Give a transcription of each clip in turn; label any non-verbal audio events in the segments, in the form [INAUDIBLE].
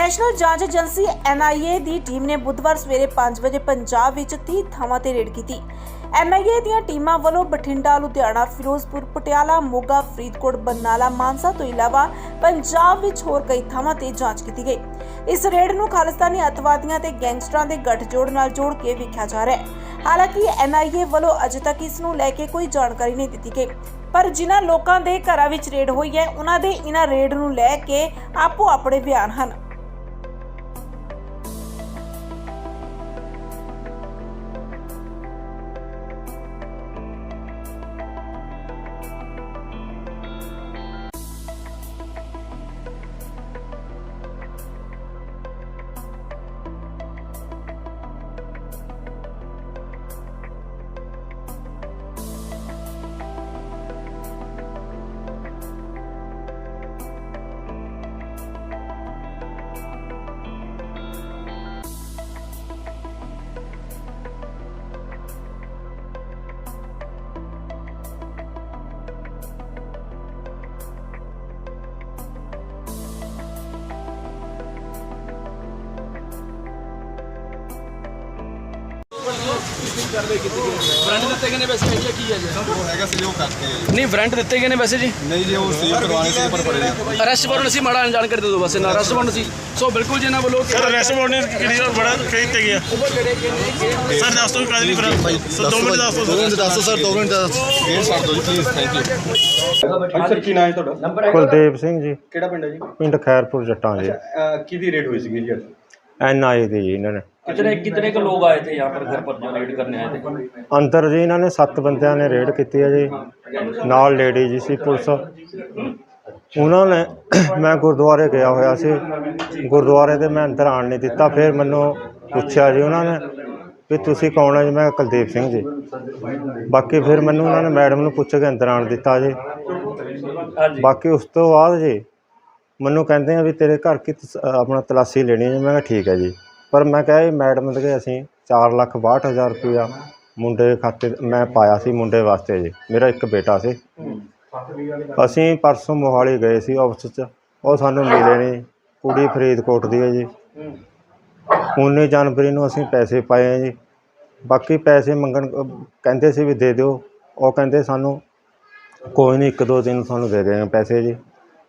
National ਜਾਂਚ agency NIA ਦੀ team ਨੇ ਬੁੱਧਵਾਰ ਸਵੇਰੇ 5 ਵਜੇ ਪੰਜਾਬ ਵਿੱਚ 30 ਥਾਵਾਂ ਤੇ ਰੇਡ ਕੀਤੀ। NIA ਦੀਆਂ ਟੀਮਾਂ ਵੱਲੋਂ ਬਠਿੰਡਾ, ਲੁਧਿਆਣਾ, ਫਿਰੋਜ਼ਪੁਰ, ਪਟਿਆਲਾ, ਮੋਗਾ, ਫਰੀਦਕੋਟ, ਬਰਨਾਲਾ, ਮਾਨਸਾ ਤੋਂ ਇਲਾਵਾ ਪੰਜਾਬ ਵਿੱਚ ਹੋਰ ਕਈ ਥਾਵਾਂ ਤੇ ਜਾਂਚ ਕੀਤੀ ਗਈ। ਇਸ ਰੇਡ ਨੂੰ ਖਾਲਿਸਤਾਨੀ ਅੱਤਵਾਦੀਆਂ ਤੇ ਗੈਂਗਸਟਰਾਂ ਦੇ ਗੱਠਜੋੜ ਨਾਲ ਜੋੜ ਕੇ ਵੇਖਿਆ ਜਾ ਰਿਹਾ ਹੈ। ਹਾਲਾਂਕਿ NIA ਵੱਲੋਂ ਅਜੇ ਤੱਕ ਇਸ ਨੂੰ ਲੈ ਕੇ ਕੋਈ ਜਾਣਕਾਰੀ ਨਹੀਂ ਦਿੱਤੀ ਗਈ ਪਰ ਜਿਨ੍ਹਾਂ ਲੋਕਾਂ ਦੇ ਘਰਾਂ ਵਿੱਚ ਰੇਡ ਹੋਈ ਹੈ ਉਹਨਾਂ ਦੇ ਇਹਨਾਂ ਰੇਡ ਨੂੰ ਲੈ ਕੇ ਆਪੋ ਆਪਣੇ ਬਿਆਨ ਹਨ। ਵਾਰੰਟ ਦਿੱਤੇ ਗਏ ਨੇ ਵੈਸੇ ਆਈਡੀਆ ਕੀ ਹੈ ਜੀ? ਉਹ ਹੈਗਾ ਸੀ ਉਹ ਕਰਕੇ। ਨਹੀਂ ਵਾਰੰਟ ਦਿੱਤੇ ਗਏ ਨੇ ਵੈਸੇ ਜੀ। ਨਹੀਂ ਜੀ ਉਹ ਸੀ ਕਰਵਾਣੇ ਸੀ ਪਰ ਪੜੇ ਅਰੈਸਟ ਵਾਰੰਟ ਸੀ ਮਾੜਾ ਜਾਣਕਾਰੀ ਦੇ ਦਿਓ ਬਸ ਨਾ ਅਰੈਸਟ ਵਾਰੰਟ ਸੀ। ਸੋ ਬਿਲਕੁਲ ਜੀ ਇਹਨਾਂ ਵੱਲੋਂ ਸਰ ਰੈਸਟੋਰੈਂਟ ਨੇ ਕਿਹੜੀ ਬੜਾ ਕਹੀ ਤੇ ਗਿਆ ਸਰ ਦੱਸ ਦੋ ਕਾਹਦੀ ਫਿਰ ਸਰ 2 ਮਿੰਟ ਦੱਸ ਦੋ ਦਿਓ ਮਿੰਟ ਦੱਸੋ ਸਰ ਦੋ ਮਿੰਟ ਦੱਸ ਗੇਟ ਛੱਡ ਦਿਓ ਜੀ ਪਲੀਜ਼ ਥੈਂਕ ਯੂ ਸਰ ਕੀ ਨਾਂ ਹੈ ਤੁਹਾਡਾ? ਕੁਲਦੀਪ ਸਿੰਘ ਜੀ। ਕਿਹੜਾ ਪਿੰਡ ਹੈ ਜੀ? ਪਿੰਡ ਖੈਰਪੁਰ ਜੱਟਾਂ ਜੀ ਕਿਹਦੀ ਰੇਟ ਹੋਈ ਸੀਗੀ ਜੀ ਅੱਜ? ਐਨ ਆਏ ਦੀ ਜੀ ਇਹਨਾਂ ਨੇ। कितने कितने के लोग आए थे यहाँ पर घर पर जो रेड करने आए थे ਅੰਦਰ ਜੀ ਇਹਨਾਂ ਨੇ ਸੱਤ ਬੰਦਿਆਂ ਨੇ ਰੇਡ ਕੀਤੀ ਹੈ ਜੀ ਨਾਲ ਲੇਡੀ ਜੀ ਸੀ ਪੁਲਿਸ ਉਹਨਾਂ ਨੇ [COUGHS] ਮੈਂ ਗੁਰਦੁਆਰੇ ਗਿਆ ਹੋਇਆ ਸੀ ਗੁਰਦੁਆਰੇ ਦੇ ਮੈਂ ਅੰਦਰ ਆਣ ਨਹੀਂ ਦਿੱਤਾ ਫਿਰ ਮੈਨੂੰ ਪੁੱਛਿਆ ਜੀ ਉਹਨਾਂ ਨੇ ਵੀ ਤੁਸੀਂ ਕੌਣ ਹੈ ਜੀ ਮੈਂ ਕਿਹਾ ਕੁਲਦੀਪ ਸਿੰਘ ਜੀ ਬਾਕੀ ਫਿਰ ਮੈਨੂੰ ਉਹਨਾਂ ਨੇ ਮੈਡਮ ਨੂੰ ਪੁੱਛ ਕੇ ਅੰਦਰ ਆਣ ਦਿੱਤਾ ਜੀ हाँ जी ਬਾਕੀ ਉਸ ਤੋਂ ਬਾਅਦ ਜੀ ਮੈਨੂੰ ਕਹਿੰਦੇ ਆ ਵੀ ਤੇਰੇ ਘਰ ਕੀ ਤਸ- ਆਪਣਾ ਤਲਾਸੀ ਲੈਣੀ ਹੈ ਜੀ। ਮੈਂ ਕਿਹਾ ਠੀਕ ਹੈ ਜੀ ਪਰ ਮੈਂ ਕਿਹਾ ਇਹ ਮੈਡਮ ਦੇ ਅਸੀਂ 4 ਲੱਖ 62 ਹਜ਼ਾਰ ਰੁਪਇਆ ਮੁੰਡੇ ਖਾਤੇ ਮੈਂ ਪਾਇਆ ਸੀ ਮੁੰਡੇ ਵਾਸਤੇ ਜੀ। ਮੇਰਾ ਇੱਕ ਬੇਟਾ ਸੀ। ਅਸੀਂ ਪਰਸੋਂ ਮੋਹਾਲੀ ਗਏ ਸੀ ਆਫਿਸ 'ਚ। ਉਹ ਸਾਨੂੰ ਮਿਲੇ ਨਹੀਂ ਕੁੜੀ ਫਰੀਦਕੋਟ ਦੀ ਹੈ ਜੀ। 19 ਜਨਵਰੀ ਨੂੰ ਅਸੀਂ ਪੈਸੇ ਪਾਏ ਆ ਜੀ। ਬਾਕੀ ਪੈਸੇ ਮੰਗਣ ਕਹਿੰਦੇ ਸੀ ਵੀ ਦੇ ਦਿਓ। ਉਹ ਕਹਿੰਦੇ ਸਾਨੂੰ ਕੋਈ ਨਹੀਂ ਇੱਕ ਦੋ ਦਿਨ ਸਾਨੂੰ ਦੇ ਦੇਣਗੇ ਪੈਸੇ ਜੀ।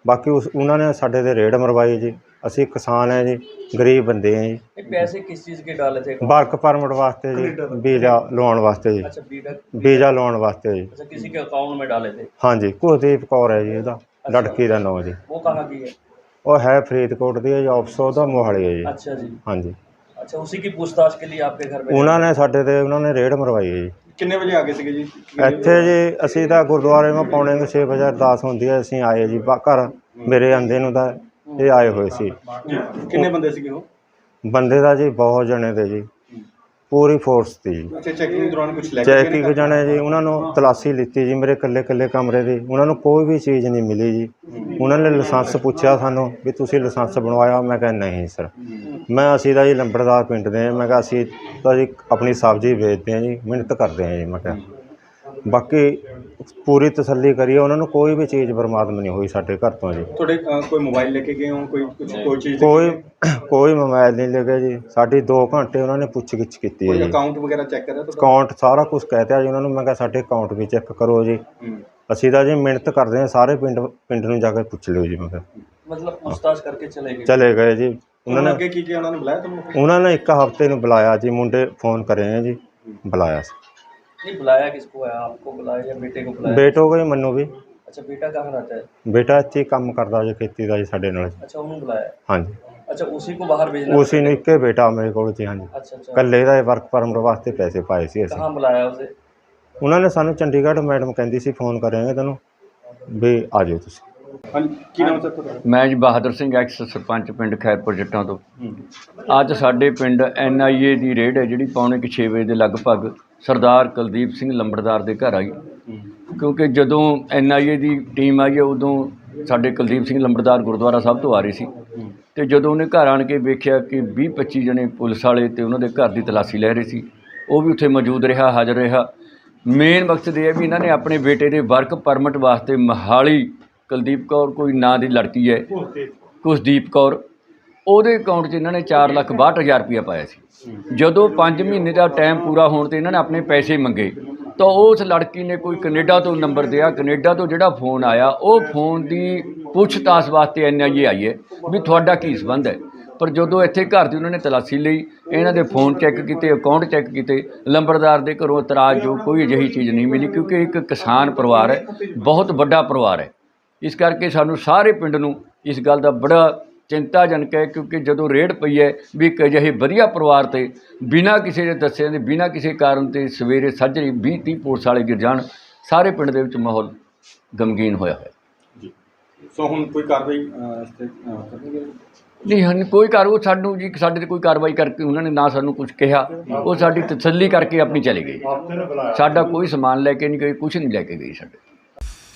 ਬਾਕੀ ਉਸ, ਉਹਨਾਂ ਨੇ ਸਾਡੇ ਤੇ ਰੇਡ ਮਰਵਾਈ ਜੀ। ਅਸੀਂ ਕਿਸਾਨ ਹੈ ਜੀ ਗਰੀਬ ਬੰਦੇ ਹੈ ਜੀ ये पैसे किस चीज़ के डाले थे ਵਰਕ ਪਰਮਿਟ ਵਾਸਤੇ ਜੀ ਵੀਜ਼ਾ ਲਵਾਉਣ ਵਾਸਤੇ ਜੀ अच्छा बीटा ਵੀਜ਼ਾ ਲਵਾਉਣ ਵਾਸਤੇ ਜੀ अच्छा किसी के अकाउंट में डाले थे ਹਾਂਜੀ ਕੁਲਦੀਪ ਕੌਰ ਹੈ ਜੀ ਉਹਦਾ ਲੜਕੀ ਦਾ ਨਾਮ ਜੀ वो कहाँ की है ਉਹ ਹੈ ਫਰੀਦਕੋਟ ਦੀ ਹੈ ਜੀ ਆਫਿਸ ਉਹਦਾ ਮੋਹਾਲੀ ਹੈ ਜੀ अच्छा जी ਹਾਂਜੀ अच्छा उसी की पूछताछ के लिए आपके घर में ਉਹਨਾਂ ਨੇ ਸਾਡੇ ਤੇ ਉਹਨਾਂ ਨੇ ਰੇਡ ਮਰਵਾਈ ਹੈ ਜੀ ਕਿੰਨੇ ਵਜੇ ਆ ਗਏ ਸੀਗੇ ਜੀ ਇੱਥੇ ਜੀ ਅਸੀਂ ਤਾਂ ਗੁਰਦੁਆਰੇ ਮੈਂ ਪੌਣੇ ਕੁ ਛੇ ਵਜੇ ਅਰਦਾਸ ਹੁੰਦੀ ਹੈ ਅਸੀਂ ਆਏ ਜੀ ਬਾ- ਘਰ ਮੇਰੇ ਆਂਦੇ ਨੂੰ ਤਾਂ ਇਹ ਆਏ ਹੋਏ ਸੀ। ਕਿੰਨੇ ਬੰਦੇ ਸੀਗੇ ਉਹ? ਬੰਦੇ ਦਾ ਜੀ ਬਹੁਤ ਜਣੇ ਤੇ ਜੀ। ਪੂਰੀ ਫੋਰਸ ਤੀ ਜੀ। ਅੱਛਾ ਚੈਕਿੰਗ ਦੌਰਾਨ ਕੁਝ ਲੈ ਕੇ ਗਏ ਚੈਕਿੰਗ ਜਣੇ ਜੀ ਉਹਨਾਂ ਨੂੰ ਤਲਾਸ਼ੀ ਲਿੱਤੀ ਜੀ ਮੇਰੇ ਇਕੱਲੇ ਇਕੱਲੇ ਕਮਰੇ ਦੀ। ਉਹਨਾਂ ਨੂੰ ਕੋਈ ਵੀ ਚੀਜ਼ ਨਹੀਂ ਮਿਲੀ ਜੀ। ਉਹਨਾਂ ਨੇ ਲਾਇਸੈਂਸ ਪੁੱਛਿਆ ਸਾਨੂੰ ਵੀ ਤੁਸੀਂ ਲਾਇਸੈਂਸ ਬਣਵਾਇਆ। ਮੈਂ ਕਿਹਾ ਨਹੀਂ ਸਰ। ਮੈਂ ਅਸੀਂ ਤਾਂ ਜੀ ਲੰਬੜਦਾਰ ਪਿੰਡ ਦੇ ਹਾਂ। ਮੈਂ ਕਿਹਾ ਅਸੀਂ ਤਾਂ ਜੀ ਆਪਣੀ ਸਬਜ਼ੀ ਵੇਚਦੇ ਹਾਂ ਜੀ ਮਿਹਨਤ ਕਰਦੇ ਹਾਂ ਜੀ। ਮੈਂ ਕਿਹਾ। ਬਾਕੀ ਪੂਰੀ ਤਸੱਲੀ ਕਰੀ ਉਹਨਾਂ ਨੂੰ ਕੋਈ ਵੀ ਚੀਜ਼ ਬਰਮਾਦਮ ਨਹੀਂ ਹੋਈ ਸਾਡੇ ਘਰ ਤੋਂ ਜੀ। ਤੁਹਾਡੇ ਕੋਈ ਮੋਬਾਈਲ ਲੈ ਕੇ ਗਏ ਹੋ? ਕੋਈ ਕੁਝ ਕੋਈ ਚੀਜ਼ ਕੋਈ [COUGHS] ਕੋਈ ਮੋਬਾਈਲ ਨਹੀਂ ਲੱਗਿਆ ਜੀ। ਸਾਡੀ 2 ਘੰਟੇ ਉਹਨਾਂ ਨੇ ਪੁੱਛਗਿੱਛ ਕੀਤੀ ਹੈ ਕੋਈ ਅਕਾਊਂਟ ਵਗੈਰਾ ਚੈੱਕ ਕਰਿਆ ਤੁਹਾਡਾ? ਅਕਾਊਂਟ ਸਾਰਾ ਕੁਝ ਕਹਿਤਾ ਜੀ ਉਹਨਾਂ ਨੂੰ। ਮੈਂ ਕਿਹਾ ਸਾਡੇ ਅਕਾਊਂਟ ਵੀ ਚੈੱਕ ਕਰੋ ਜੀ। ਅਸੀਂ ਤਾਂ ਜੀ ਮਿਹਨਤ ਕਰਦੇ ਹਾਂ ਸਾਰੇ ਪਿੰਡ ਪਿੰਡ ਨੂੰ ਜਾ ਕੇ ਪੁੱਛ ਲਿਓ ਜੀ ਮੈਂ ਕਿਹਾ। ਮਤਲਬ ਪੁੱਛਤਾਛ ਕਰਕੇ ਚਲੇ ਗਏ। ਚਲੇ ਗਏ ਜੀ। ਉਹਨਾਂ ਨੇ ਕੀ ਕੀ ਉਹਨਾਂ ਨੇ ਬੁਲਾਇਆ ਤੁਹਾਨੂੰ? ਉਹਨਾਂ ਨੇ ਇੱਕ ਹਫ਼ਤੇ ਨੂੰ ਬੁਲਾਇਆ ਜੀ। ਮੁੰਡੇ ਫੋਨ ਕਰੇ ਜੀ। ਬੁਲਾਇਆ ਸੀ। नहीं बुलाया किसको है आपको बुलाया या बेटे को बुलाया ਬੇਟੋ ਗਈ ਮੰਨੂ ਵੀ अच्छा बेटा कहाँ रहता है ਬੇਟਾ ਇੱਥੇ ਹੀ ਕੰਮ ਕਰਦਾ ਜੀ ਖੇਤੀ ਦਾ ਜੀ ਸਾਡੇ ਨਾਲ अच्छा उन्होंने बुलाया ਹਾਂਜੀ अच्छा उसी को बाहर भेजना ਉਸੇ ਨੂੰ ਇੱਕੇ ਬੇਟਾ ਮੇਰੇ ਕੋਲ ਜੀ ਹਾਂਜੀ अच्छा अच्छा ਕੱਲੇ ਦਾ ਵਰਕ ਪਰਮਿਟ ਵਾਸਤੇ ਪੈਸੇ ਪਾਏ ਸੀ ਅਸੀਂ कहाँ बुलाया उसे ਉਹਨਾਂ ਨੇ ਸਾਨੂੰ ਚੰਡੀਗੜ੍ਹ ਮੈਡਮ ਕਹਿੰਦੀ ਸੀ ਫੋਨ ਕਰਾਂਗੇ ਤੈਨੂੰ ਵੀ ਆ ਜਾਓ ਤੁਸੀਂ ਹਾਂਜੀ ਕੀ ਨਾਮ ਸਰ ਤੁਹਾਡਾ? ਮੈਂ ਜੀ ਬਹਾਦਰ ਸਿੰਘ ਐਕਸ ਸਰਪੰਚ ਪਿੰਡ ਖੈਰਪੁਰ ਜੱਟਾਂ ਤੋਂ। ਅੱਜ ਸਾਡੇ ਪਿੰਡ ਐਨਆਈਏ ਦੀ ਰੇਡ ਹੈ ਜਿਹੜੀ ਪੌਣੇ ਕੁ ਛੇ ਵਜੇ ਦੇ ਲਗਭਗ ਸਰਦਾਰ ਕੁਲਦੀਪ ਸਿੰਘ ਲੰਬੜਦਾਰ ਦੇ ਘਰ ਆਈ। ਕਿਉਂਕਿ ਜਦੋਂ ਐਨਆਈਏ ਦੀ ਟੀਮ ਆਈ ਹੈ ਉਦੋਂ ਸਾਡੇ ਕੁਲਦੀਪ ਸਿੰਘ ਲੰਬੜਦਾਰ ਗੁਰਦੁਆਰਾ ਸਾਹਿਬ ਤੋਂ ਆ ਰਹੀ ਸੀ। ਤੇ ਜਦੋਂ ਉਹਨੇ ਘਰ ਆਣ ਕੇ ਵੇਖਿਆ ਕਿ 20 25 ਜਣੇ ਪੁਲਿਸ ਵਾਲੇ ਤੇ ਉਹਨਾਂ ਦੇ ਘਰ ਦੀ ਤਲਾਸ਼ੀ ਲੈ ਰਹੇ ਸੀ ਉਹ ਵੀ ਉੱਥੇ ਮੌਜੂਦ ਰਿਹਾ ਹਾਜ਼ਰ ਰਿਹਾ। ਮੇਨ ਮਕਸਦ ਇਹ ਹੈ ਵੀ ਇਹਨਾਂ ਨੇ ਆਪਣੇ ਬੇਟੇ ਦੇ ਵਰਕ ਪਰਮਿਟ ਵਾਸਤੇ ਮਹਾਲੀ ਕੁਲਦੀਪ ਕੌਰ ਕੋਈ ਨਾਂ ਦੀ ਲੜਕੀ ਹੈ। ਕੁਸ਼ਦੀਪ ਕੌਰ। ਉਹਦੇ ਅਕਾਊਂਟ 'ਚ ਇਹਨਾਂ ਨੇ 4 ਲੱਖ 62000 ਰੁਪਇਆ ਪਾਇਆ ਸੀ। ਜਦੋਂ 5 ਮਹੀਨੇ ਦਾ ਟਾਈਮ ਪੂਰਾ ਹੋਣ ਤੇ ਇਹਨਾਂ ਨੇ ਆਪਣੇ ਪੈਸੇ ਮੰਗੇ, ਤਾਂ ਉਸ ਲੜਕੀ ਨੇ ਕੋਈ ਕੈਨੇਡਾ ਤੋਂ ਨੰਬਰ ਦਿਆ। ਕੈਨੇਡਾ ਤੋਂ ਜਿਹੜਾ ਫੋਨ ਆਇਆ, ਉਹ ਫੋਨ ਦੀ ਪੁੱਛਤਾਛ ਵਾਸਤੇ ਐਨਆਈਏ ਆਈ ਹੈ ਵੀ ਤੁਹਾਡਾ ਕੀ ਸੰਬੰਧ ਹੈ। ਪਰ ਜਦੋਂ ਇੱਥੇ ਘਰ ਦੀ ਉਹਨਾਂ ਨੇ ਤਲਾਸ਼ੀ ਲਈ, ਇਹਨਾਂ ਦੇ ਫੋਨ ਚੈੱਕ ਕੀਤੇ ਅਕਾਊਂਟ ਚੈੱਕ ਕੀਤੇ, ਲੰਬੜਦਾਰ ਦੇ ਘਰੋਂ ਇਤਰਾਜ਼ ਜੋ ਕੋਈ ਅਜਿਹੀ ਚੀਜ਼ ਨਹੀਂ ਮਿਲੀ, ਕਿਉਂਕਿ ਇੱਕ ਕਿਸਾਨ ਪਰਿਵਾਰ ਹੈ, ਬਹੁਤ ਵੱਡਾ ਪਰਿਵਾਰ ਹੈ। ਇਸ ਕਰਕੇ ਸਾਨੂੰ ਸਾਰੇ ਪਿੰਡ ਨੂੰ ਇਸ ਗੱਲ ਦਾ ਬੜਾ ਚਿੰਤਾਜਨਕ ਹੈ ਕਿਉਂਕਿ ਜਦੋਂ ਰੇਡ ਪਈ ਹੈ ਵੀ ਇੱਕ ਅਜਿਹੇ ਵਧੀਆ ਪਰਿਵਾਰ ਤੇ ਬਿਨਾਂ ਕਿਸੇ ਦੇ ਦੱਸੇ ਦੇ ਬਿਨਾਂ ਕਿਸੇ ਕਾਰਨ ਤੇ ਸਵੇਰੇ ਸਾਜਰੇ 20 30 ਪੁਲਿਸ ਵਾਲੇ ਗਿਰ ਜਾਣ ਸਾਰੇ ਪਿੰਡ ਦੇ ਵਿੱਚ ਮਾਹੌਲ ਗਮਗੀਨ ਹੋਇਆ ਹੈ ਸੋ ਹੁਣ ਕੋਈ ਕਾਰਵਾਈ ਇਸ ਤੇ ਕਰਨਗੇ? ਨਹੀਂ ਹਨ ਕੋਈ ਕਾਰ ਉਹ ਸਾਨੂੰ ਜੀ ਸਾਡੇ ਤੇ ਕੋਈ ਕਾਰਵਾਈ ਕਰਕੇ ਉਹਨਾਂ ਨੇ ਨਾ ਸਾਨੂੰ ਕੁਝ ਕਿਹਾ ਉਹ ਸਾਡੀ ਤਸੱਲੀ ਕਰਕੇ ਆਪਣੀ ਚਲੇ ਗਏ ਸਾਡਾ ਕੋਈ ਸਮਾਨ ਲੈ ਕੇ ਨਹੀਂ ਗਏ ਕੁਝ ਨਹੀਂ ਲੈ ਕੇ ਗਏ ਸਾਡੇ।